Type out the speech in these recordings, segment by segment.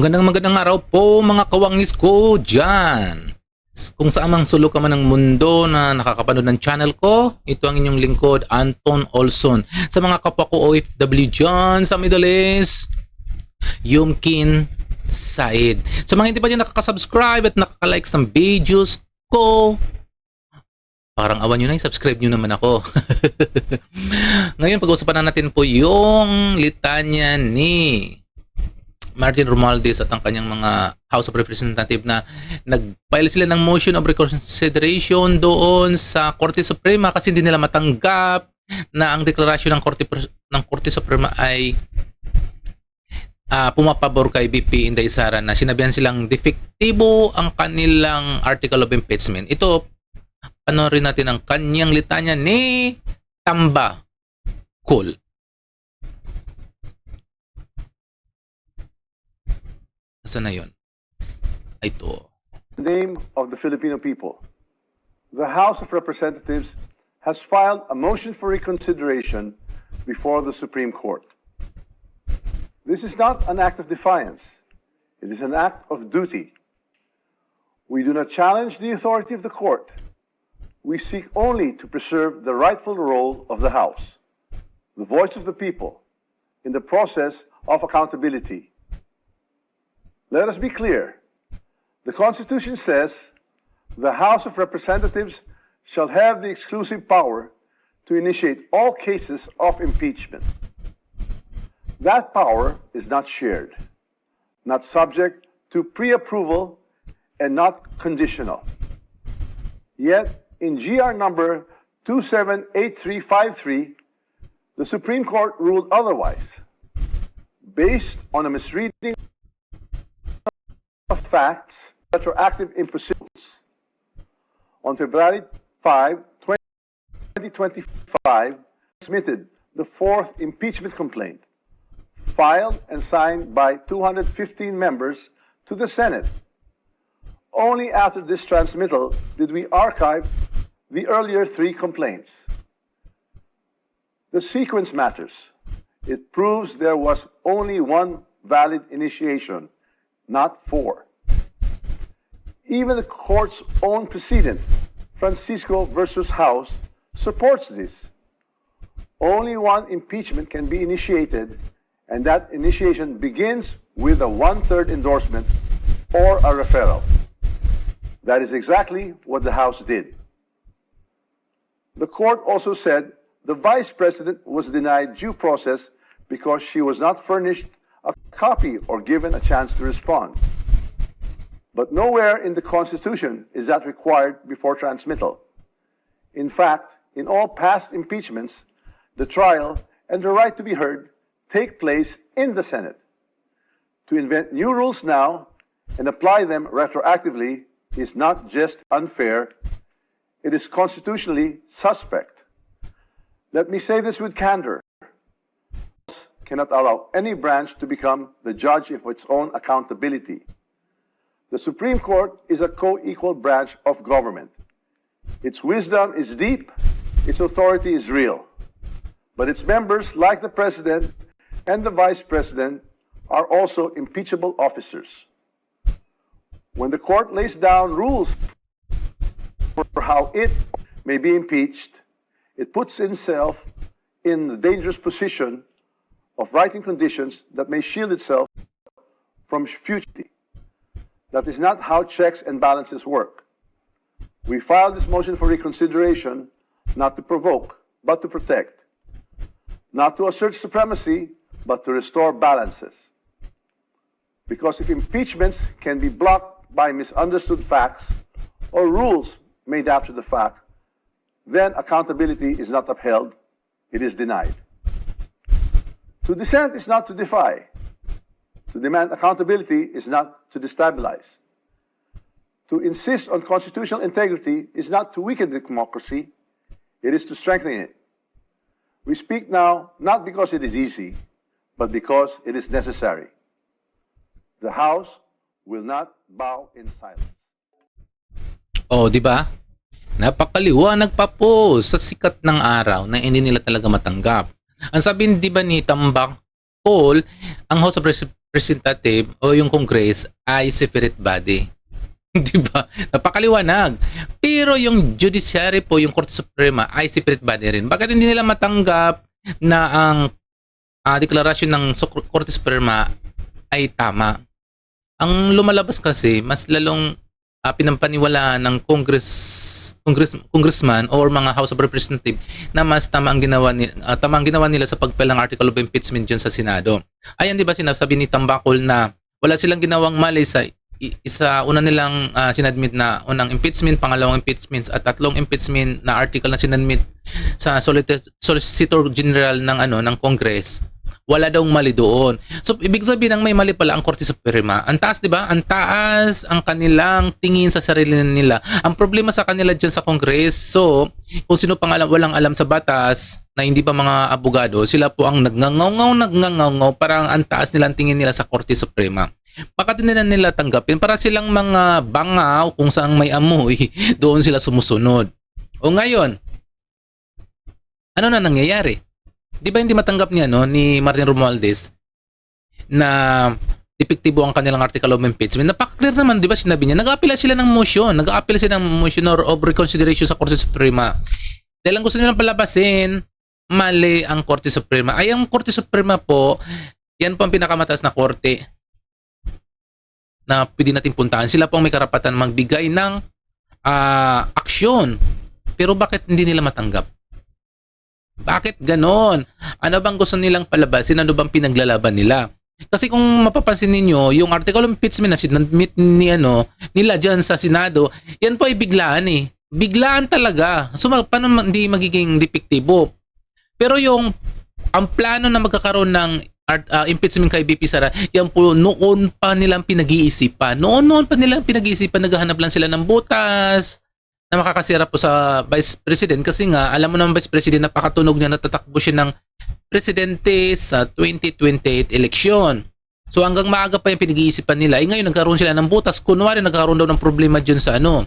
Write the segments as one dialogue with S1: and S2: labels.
S1: Magandang magandang araw po mga kawangis ko dyan. Kung saan mang sulok ka man ng mundo na nakakapanood ng channel ko, ito ang inyong lingkod, Anton Olson. Sa mga kapwa ko OFW dyan sa Middle East, Yumkin Said. Sa mga hindi pa dyan nakakasubscribe at nakalikes ng videos ko, parang awan nyo na, subscribe nyo naman ako. Ngayon, pag-uusapan na natin po yung litanya ni Martin Romualdez at ang kanyang mga House of Representative na nag-file sila ng motion of reconsideration doon sa Korte Suprema kasi hindi nila matanggap na ang deklarasyon ng Korte ng Korte Suprema ay ah, pumapabor kay BP Inday Sara na sinabihan silang defektibo ang kanilang article of impeachment. Ito, panoorin natin ang kanyang litanya ni Tamba Cool. Saan na? Ay, Ito.
S2: the name of the Filipino people. The House of Representatives has filed a motion for reconsideration before the Supreme Court. This is not an act of defiance. It is an act of duty. We do not challenge the authority of the court. We seek only to preserve the rightful role of the House, the voice of the people, in the process of accountability. Let us be clear. The Constitution says the House of Representatives shall have the exclusive power to initiate all cases of impeachment. That power is not shared, not subject to pre approval, and not conditional. Yet, in GR number 278353, the Supreme Court ruled otherwise, based on a misreading facts retroactive impositions. On February 5, 2025, submitted the fourth impeachment complaint, filed and signed by 215 members to the Senate. Only after this transmittal did we archive the earlier three complaints. The sequence matters. It proves there was only one valid initiation, not four. Even the court's own precedent, Francisco versus House, supports this. Only one impeachment can be initiated, and that initiation begins with a one third endorsement or a referral. That is exactly what the House did. The court also said the vice president was denied due process because she was not furnished a copy or given a chance to respond. But nowhere in the Constitution is that required before transmittal. In fact, in all past impeachments, the trial and the right to be heard take place in the Senate. To invent new rules now and apply them retroactively is not just unfair, it is constitutionally suspect. Let me say this with candor. Cannot allow any branch to become the judge of its own accountability. The Supreme Court is a co-equal branch of government. Its wisdom is deep, its authority is real. But its members, like the President and the Vice President, are also impeachable officers. When the court lays down rules for how it may be impeached, it puts itself in the dangerous position of writing conditions that may shield itself from future. That is not how checks and balances work. We filed this motion for reconsideration not to provoke, but to protect. Not to assert supremacy, but to restore balances. Because if impeachments can be blocked by misunderstood facts or rules made after the fact, then accountability is not upheld, it is denied. To dissent is not to defy. To demand accountability is not to destabilize. To insist on constitutional integrity is not to weaken democracy, it is to strengthen it. We speak now not because it is easy, but because it is necessary. The House will not bow in silence.
S1: Oh, di ba? Napakaliwanag pa po sa sikat ng araw na hindi nila talaga matanggap. Ang sabi di ba ni Tambak Paul, ang House of representative o yung Congress ay separate body. Di ba? Napakaliwanag. Pero yung judiciary po, yung Korte Suprema ay separate body rin. Bakit hindi nila matanggap na ang ah, deklarasyon ng Korte Suprema ay tama? Ang lumalabas kasi, mas lalong ah, pinampaniwala ng Congress, Congress congressman or mga House of Representative na mas tama ang ginawa ni ah, tama ang ginawa nila sa pagpalang article of impeachment diyan sa Senado. Ayan 'di ba sinasabi ni Tambakol na wala silang ginawang mali sa isa una nilang ah, sinadmit na unang impeachment, pangalawang impeachment at tatlong impeachment na article na sinadmit sa Solicitor, General ng ano ng Congress. Wala daw mali doon. So ibig sabihin ng may mali pala ang Korte Suprema. Ang taas 'di ba? Ang taas ang kanilang tingin sa sarili nila. Ang problema sa kanila diyan sa Congress. So kung sino pang alam, walang alam sa batas na hindi pa mga abogado, sila po ang nagngangaw nagngangaw parang ang taas nila ang tingin nila sa Korte Suprema. Bakit hindi na nila tanggapin? Para silang mga bangaw kung saan may amoy, doon sila sumusunod. O ngayon, ano na nangyayari? Di ba hindi matanggap niya no, ni Martin Romualdez na epektibo ang kanilang article of impeachment. Napaka-clear naman, di ba sinabi niya, nag-aapila sila ng motion, nag-aapila sila ng motion or of reconsideration sa Korte Suprema. Dahil ang gusto nilang palabasin, mali ang Korte Suprema. Ay, ang Korte Suprema po, yan po ang pinakamataas na korte na pwede natin puntahan. Sila po ang may karapatan magbigay ng ah, aksyon. Pero bakit hindi nila matanggap? Bakit ganon? Ano bang gusto nilang palabasin? Ano bang pinaglalaban nila? Kasi kung mapapansin ninyo, yung article of impeachment na sinadmit ni ano, nila dyan sa Senado, yan po ay biglaan eh. Biglaan talaga. So paano hindi magiging depektibo? Pero yung ang plano na magkakaroon ng art, ah, impeachment kay BP Sara, yan po noon pa nilang pinag-iisipan. Noon-noon pa nilang pinag-iisipan, naghahanap lang sila ng butas na makakasira po sa Vice President kasi nga alam mo naman Vice President napakatunog niya natatakbo siya ng presidente sa 2028 election. So hanggang maaga pa yung pinag-iisipan nila. Eh ngayon nagkaroon sila ng butas. Kunwari nagkaroon daw ng problema dyan sa ano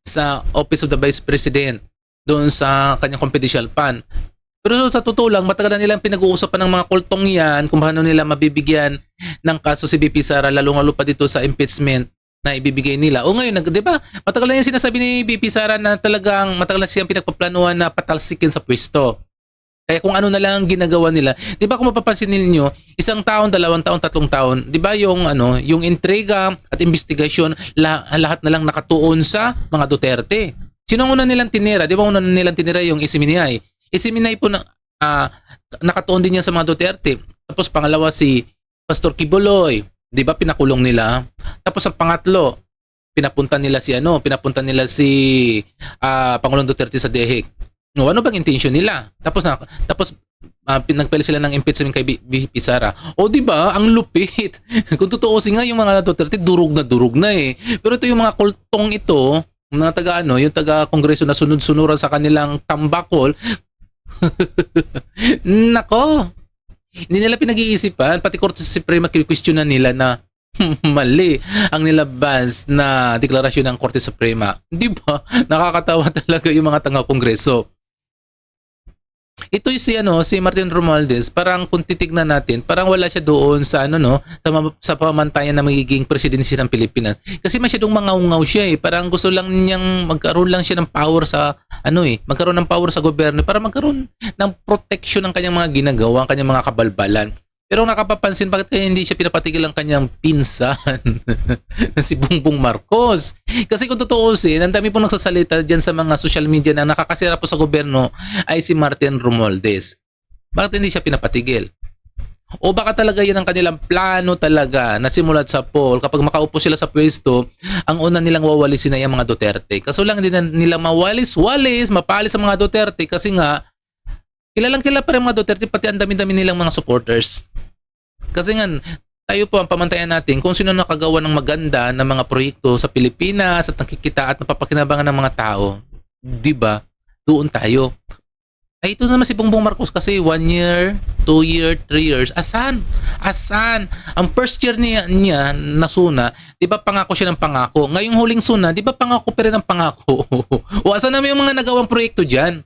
S1: sa Office of the Vice President doon sa kanyang confidential fund. Pero sa totoo lang, matagal na nilang pinag-uusapan ng mga kultong yan kung paano nila mabibigyan ng kaso si BP Sara lalong-lalo pa dito sa impeachment na ibibigay nila. O ngayon, di ba, matagal na yung sinasabi ni BP Sara na talagang matagal na siyang pinagpaplanuhan na patalsikin sa pwesto. Kaya kung ano na lang ang ginagawa nila, 'di ba kung mapapansin niyo, isang taon, dalawang taon, tatlong taon, 'di ba yung ano, yung intriga at investigasyon la- lahat na lang nakatuon sa mga Duterte. Sino ang una nilang tinira? 'Di ba una nilang tinira yung Isiminay? Isiminay po na ah, nakatuon din yan sa mga Duterte. Tapos pangalawa si Pastor Kibuloy, 'di ba pinakulong nila? Tapos ang pangatlo, pinapunta nila si ano, pinapunta nila si ah, Pangulong Duterte sa DEHEC. No, ano bang intention nila? Tapos na tapos uh, pinagpili sila ng impeachment kay BP Sara. O di ba, ang lupit. Kung tutuusin nga yung mga Duterte durug na durug na eh. Pero ito yung mga kultong ito, mga taga ano, yung taga kongreso na sunod-sunuran sa kanilang tambakol. Nako. Hindi nila pinag-iisipan, pati Korte Suprema question nila na mali ang nilabas na deklarasyon ng Korte Suprema. Di ba? Nakakatawa talaga yung mga tanga-kongreso. Ito si ano, si Martin Romualdez, parang kung titignan natin, parang wala siya doon sa ano no, sa, sa pamantayan na magiging presidency ng Pilipinas. Kasi masyadong mangaungaw siya eh. Parang gusto lang niyang magkaroon lang siya ng power sa ano eh, magkaroon ng power sa gobyerno para magkaroon ng protection ng kanyang mga ginagawa, ang kanyang mga kabalbalan. Pero nakapapansin, bakit kaya hindi siya pinapatigil ang kanyang pinsan na si Bongbong Marcos? Kasi kung tutuusin, ang dami pong nagsasalita dyan sa mga social media na nakakasira po sa gobyerno ay si Martin Romualdez. Bakit hindi siya pinapatigil? O baka talaga yan ang kanilang plano talaga na simulat sa poll kapag makaupo sila sa pwesto, ang una nilang wawalisin ay ang mga Duterte. Kaso lang hindi na nila mawalis-walis, mapalis ang mga Duterte kasi nga kilalang kilala pa rin mga Duterte pati ang dami-dami nilang mga supporters. Kasi nga, tayo po ang pamantayan natin kung sino nakagawa ng maganda ng mga proyekto sa Pilipinas at nakikita at napapakinabangan ng mga tao. 'Di ba? Doon tayo. Ay, ito naman si Bongbong Marcos kasi one year, two year, three years. Asan? Asan? Ang first year niya, niya nasuna, di ba pangako siya ng pangako? Ngayong huling suna, di ba pangako pa rin ng pangako? o asan naman yung mga nagawang proyekto dyan?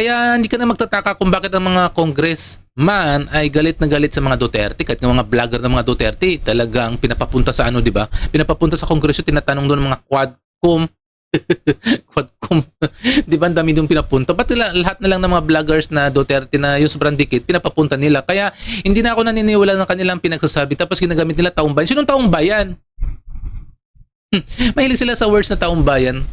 S1: Kaya hindi ka na magtataka kung bakit ang mga congressman ay galit na galit sa mga Duterte kahit ng mga vlogger ng mga Duterte talagang pinapapunta sa ano, di ba? Pinapapunta sa kongreso, tinatanong doon ng mga quadcom quadcom. di ba ang dami doon pinapunta? Ba't nila, lahat na lang ng mga vloggers na Duterte na yung sobrang dikit, pinapapunta nila. Kaya hindi na ako naniniwala ng kanilang pinagsasabi tapos ginagamit nila taong bayan. Sinong taong bayan? Mahilig sila sa words na taong bayan.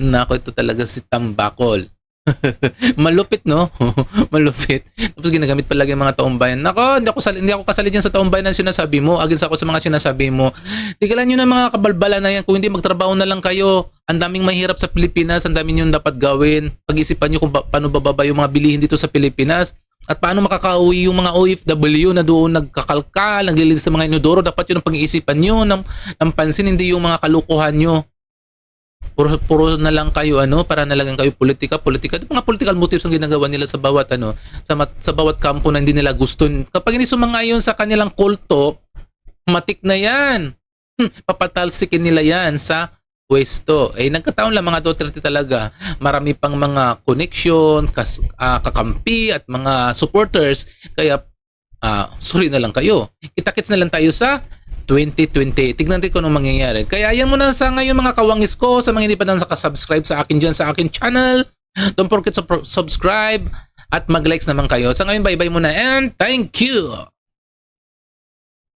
S1: Nako, ito talaga si Tambakol. Malupit, no? Malupit. Tapos ginagamit palagi ang mga taong bayan. Nako, hindi ako, sali, hindi ako kasali dyan sa taong bayan na sinasabi mo. Against ako sa mga sinasabi mo. Tigilan nyo na mga kabalbala na yan. Kung hindi, magtrabaho na lang kayo. Ang daming mahirap sa Pilipinas. Ang daming yung dapat gawin. Pag-isipan nyo kung ba, paano bababa yung mga bilihin dito sa Pilipinas. At paano makakauwi yung mga OFW na doon nagkakalkal, naglililis sa mga inodoro. Dapat yun ang pag-iisipan nyo ng, ng pansin, hindi yung mga kalukuhan nyo puro, puro na lang kayo ano para na lang kayo politika politika. Mga political motives ang ginagawa nila sa bawat ano sa mat- sa bawat kampo na hindi nila gusto. Kapag hindi sumangayon sa kanilang kulto matik na yan. Hmm, papatalsikin nila yan sa pwesto. Eh nagkataon lang mga Duterte talaga marami pang mga connection kas, ah, kakampi at mga supporters. Kaya ah sorry na lang kayo. Kita-kits na lang tayo sa 2020. Tignan natin kung anong mangyayari. Kaya yan muna sa ngayon mga kawangis ko. Sa mga hindi pa na nakasubscribe sa akin dyan sa akin channel. Don't forget to subscribe at mag-likes naman kayo. Sa ngayon, bye-bye muna and thank you!